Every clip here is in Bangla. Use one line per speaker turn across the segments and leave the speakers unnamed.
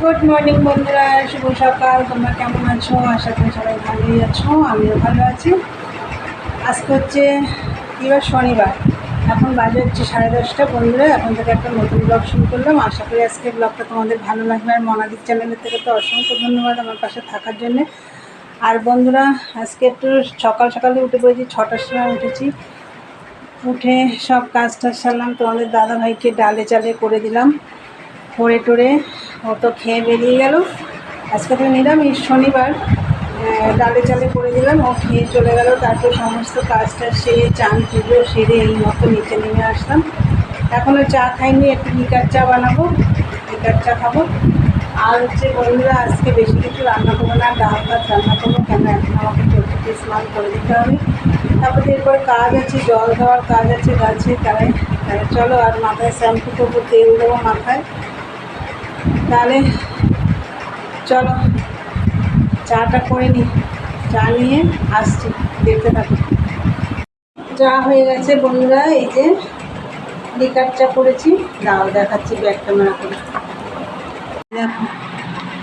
গুড মর্নিং বন্ধুরা। শুভ সকাল। তোমরা কেমন আছো? আশা করি সবাই ভালোই আছো। আমিও ভালো আছি। আজকে হচ্ছে এবার শনিবার। এখন বাজে হচ্ছে সাড়ে দশটা। বন্ধুরা, এখন থেকে একটা নতুন ব্লগ শুরু করলাম। আশা করি আজকে ব্লগটা তোমাদের ভালো লাগবে। আর মনাদিক চ্যানেলের থেকে তো অসংখ্য ধন্যবাদ আমার পাশে থাকার জন্যে। আর বন্ধুরা, আজকে একটু সকাল সকালে উঠে পড়েছি। ছটার সময় উঠেছি। উঠে সব কাজ টাজ সারলাম। তোমাদের দাদা ভাইকে ডালে চালে করে দিলাম। করে টোরে ও তো খেয়ে বেরিয়ে গেল। আজকে তো নিরামিষ, শনিবার। ডালে চালে করে দিলাম, ও খেয়ে চলে গেল। তারপর সমস্ত কাজটা সেরে, চান পুজো সেরে এই মতো নিচে নেমে আসলাম। এখনও চা খাইনি, একটু লিকার চা বানাবো, লিকার চা খাব। আর হচ্ছে বন্ধুরা, আজকে বেশি কিছু রান্না করব না, ডাল ভাত রান্না করব, কেন এখন আমাকে চোখে স্নান করে দিতে হবে। তারপরে এরপর কাজ আছে, জল দেওয়ার কাজ আছে, গাছে তাই চলো আর মাথায় শ্যাম্পু করব, তেল দেবো মাথায়। তাহলে চলো, চাটা করে নিই চা নিয়ে আসছি, দেখতে থাকো। চা হয়ে গেছে বন্ধুরা, এই যে লিকার চা করেছি। দাও, দেখাচ্ছি ব্যাগ ক্যামেরা করে। দেখো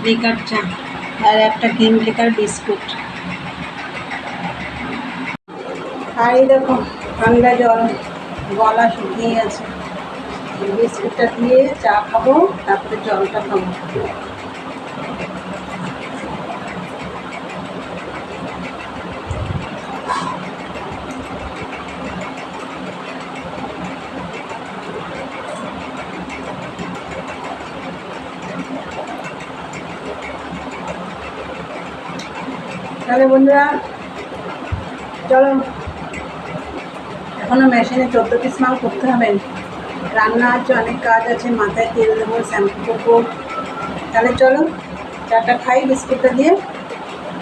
লিকার চা আর একটা ক্রিম লিকার বিস্কুট। আর এই দেখো, ঠান্ডা জল, গলা শুকিয়ে গেছে। এই বিস্কুটটা দিয়ে চা খাব, তারপরে জলটা খাব। তাহলে বন্ধুরা, চলো। এখনও মেশিনে চোদ্দ পিস মাল করতে হবে। রান্না আছে, অনেক কাজ আছে, মাথায় তেল দেবো শ্যাম্পু করব। তাহলে চলো, চাটা খাই, বিস্কুটটা দিয়ে।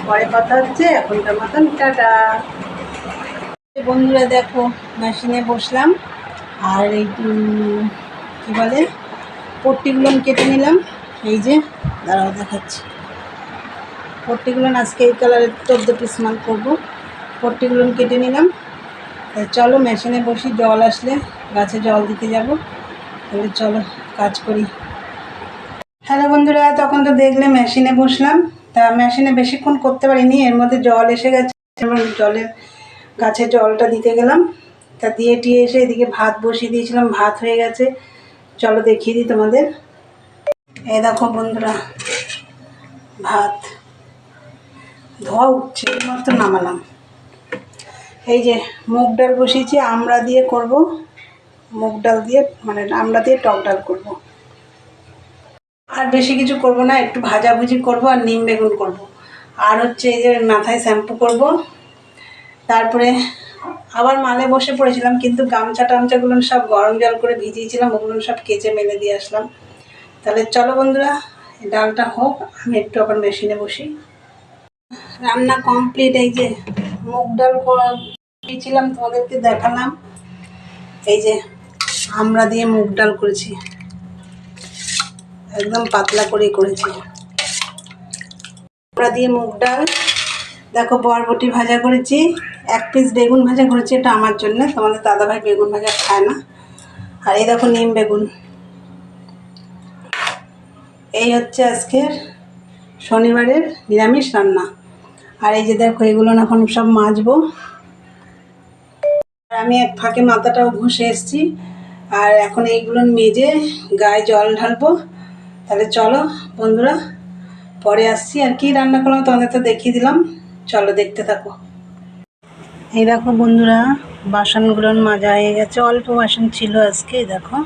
পরে কথা হচ্ছে, এখনকার মতন টাটা। বন্ধুরা দেখো মেশিনে বসলাম, আর এই কী বলে, পট্টিগুলো কেটে নিলাম। এই যে, দাঁড়াও, দেখাচ্ছি। পট্টিগুলো আজকে এই কালারের চোদ্দ পিস মাল করব। পট্টিগুলো কেটে নিলাম। চলো মেশিনে বসি, জল আসলে গাছে জল দিতে যাব। তাহলে চলো, কাজ করি। হ্যালো বন্ধুরা, তখন তো দেখলে মেশিনে বসলাম। তা মেশিনে বেশিক্ষণ করতে পারিনি, এর মধ্যে জল এসে গেছে। এবং জলের গাছে জলটা দিতে গেলাম। তা দিয়ে টিয়ে এসে এদিকে ভাত বসিয়ে দিয়েছিলাম, ভাত হয়ে গেছে। চলো দেখিয়ে দিই তোমাদের। এ দেখো বন্ধুরা, ভাত। ধোয়া উঠছে মাত্র নামালাম। এই যে মুগ ডাল বসিয়েছি, আমরা দিয়ে করব। মুগ ডাল দিয়ে মানে আমড়া দিয়ে টক ডাল করব। আর বেশি কিছু করব না, একটু ভাজাভুজি করব আর নিম বেগুন করব। আর হচ্ছে এই যে মাথায় শ্যাম্পু করব। তারপরে আবার মালে বসে পড়েছিলাম, কিন্তু গামছা টামচাগুলো সব গরম জল করে ভিজিয়েছিলাম, ওগুলো সব কেচে মেলে দিয়ে আসলাম। তাহলে চলো বন্ধুরা ডালটা হোক, আমি একটু আবার মেশিনে বসি। রান্না কমপ্লিট, এই যে মুগ ডাল দিয়েছিলাম, তোমাদেরকে দেখালাম। এই যে আমরা দিয়ে মুগ ডাল করেছি। একদম পাতলা করে করেছি। আমরা দিয়ে মুগ ডাল। দেখো বরবটি ভাজা করেছি। এক পিস বেগুন ভাজা করেছি, এটা আমার জন্য। তোমাদের দাদাভাই বেগুন ভাজা খায় না। আর এই দেখো নিম বেগুন। এই হচ্ছে আজকের শনিবারের নিরামিষ রান্না। আর এই যে দেখো, এগুলো এখন সব মাজবো। আমি এক ফাঁকে মাথাটাও ঘষে এসেছি। আর এখন এইগুলো মেজে গায়ে জল ঢালবো। তাহলে চলো বন্ধুরা, পরে আসছি। আর কি রান্না করলাম তোমাদের তো দেখিয়ে দিলাম। চলো দেখতে থাকো। এই দেখো বন্ধুরা, বাসনগুলো মাজা হয়ে গেছে। অল্প বাসন ছিল আজকে দেখো।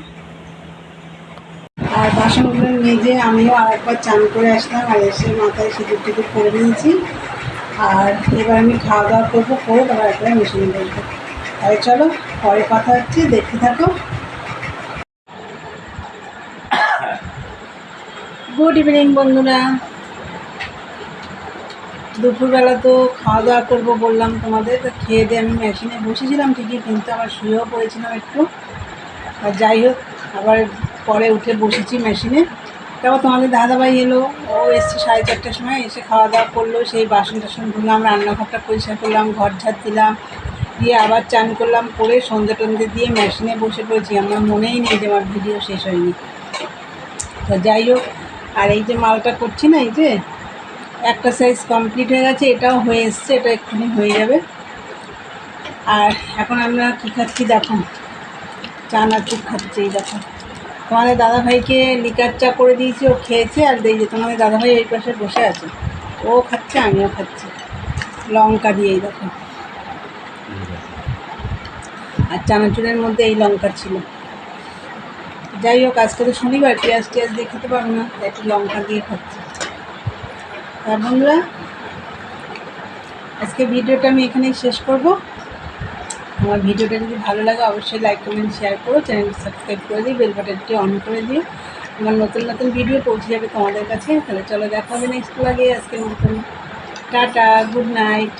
আর বাসনগুলো মেজে আমিও আরেকবার চান করে আসলাম আর এসে মাথায় সিঁদুর টিদুর করে নিয়েছি। আর এবার আমি খাওয়া দাওয়া করব, করে তারপর একবার মেশিনে বসবো। তাহলে চলো, পরে কথা হচ্ছে। দেখতে থাকো। গুড ইভিনিং, বন্ধুরা। দুপুরবেলা তো খাওয়া দাওয়া করব বললাম তোমাদের। তো খেয়ে দিয়ে আমি মেশিনে বসেছিলাম ঠিকই, কিন্তু আবার শুয়েও পড়েছিলাম একটু। আর যাই হোক, আবার পরে উঠে বসেছি মেশিনে। তারপর তোমাদের দাদাভাই এলো, ও এসছে সাড়ে চারটার সময়, এসে খাওয়া দাওয়া করল, সেই বাসন টাসন ধুলাম, রান্নাঘরটা পরিষ্কার করলাম, ঘর ঝাড় দিলাম, দিয়ে আবার চান করলাম, করে সন্ধ্যে টন্ধে দিয়ে মেশিনে বসে পড়েছি। আমার মনেই নেই যে আমার ভিডিও শেষ হয়নি। তো যাই হোক আর এই যে মালটা করছি না, এই যে একটা সাইজ কমপ্লিট হয়ে গেছে, এটাও হয়ে এসছে, এটা এক্ষুনি হয়ে যাবে। আর এখন আমরা কী খাচ্ছি দেখো, চানাচুর খাচ্ছি, এই দেখো। তোমাদের দাদাভাইকে লিকার চা করে দিয়েছি, ও খেয়েছে, আর এই যে তোমাদের দাদাভাই এই পাশে বসে আছে। ও খাচ্ছে, আমিও খাচ্ছি। লঙ্কা দিয়েই দেখো। আর চানাচুরের মধ্যে এই লঙ্কা ছিল। যাই হোক, আজকে তো শনিবার, পেঁয়াজ টিয়াজ দিয়ে খেতে পারব না একটু লঙ্কা দিয়ে খাচ্ছি। আর বন্ধুরা, আজকে ভিডিওটা আমি এখানেই শেষ করব। আমার ভিডিওটা যদি ভালো লাগে, অবশ্যই লাইক কমেন্ট শেয়ার করো চ্যানেলটি সাবস্ক্রাইব করে দিই বেল বাটনটি অন করে দিও। আমার নতুন নতুন ভিডিও পৌঁছে যাবে তোমাদের কাছে। তাহলে চলো দেখা হবে নেক্সট লাগে আজকের মতন টাটা গুড নাইট